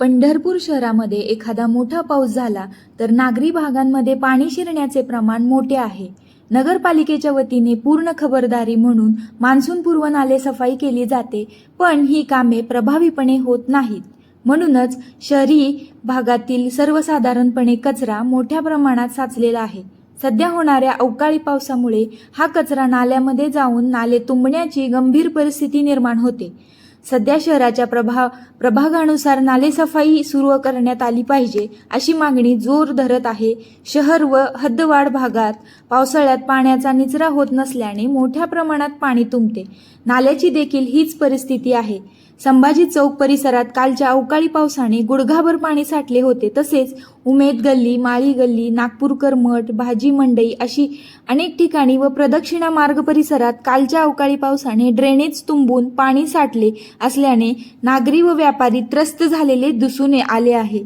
पंढरपूर शहरामध्ये एखादा मोठा पाऊस झाला तर नागरी भागांमध्ये पाणी शिरण्याचे प्रमाण मोठे आहे. नगरपालिकेच्या वतीने पूर्ण खबरदारी म्हणून मान्सूनपूर्व नाले सफाई केली जाते पण ही कामे प्रभावीपणे होत नाहीत. म्हणूनच शहरी भागातील सर्वसाधारणपणे कचरा मोठ्या प्रमाणात साचलेला आहे. सध्या होणाऱ्या अवकाळी पावसामुळे हा कचरा नाल्यामध्ये जाऊन नाले तुंबण्याची गंभीर परिस्थिती निर्माण होते. सध्या शहराच्या प्रभा प्रभागानुसार नालेसफाई सुरू करण्यात आली पाहिजे अशी मागणी जोर धरत आहे. शहर व हद्दवाढ भागात पावसाळ्यात पाण्याचा निचरा होत नसल्याने मोठ्या प्रमाणात पाणी तुंबते. नाल्याची देखील हीच परिस्थिती आहे. संभाजी चौक परिसरात कालच्या अवकाळी पावसाने गुडघाभर पाणी साठले होते. तसेच उमेद गल्ली माळी गल्ली नागपूरकर मठ भाजी मंडई अशी अनेक ठिकाणी व प्रदक्षिणा मार्ग परिसरात कालच्या अवकाळी पावसाने ड्रेनेज तुंबून पाणी साठले असल्याने नागरी व व्यापारी त्रस्त झालेले दिसून आले आहे.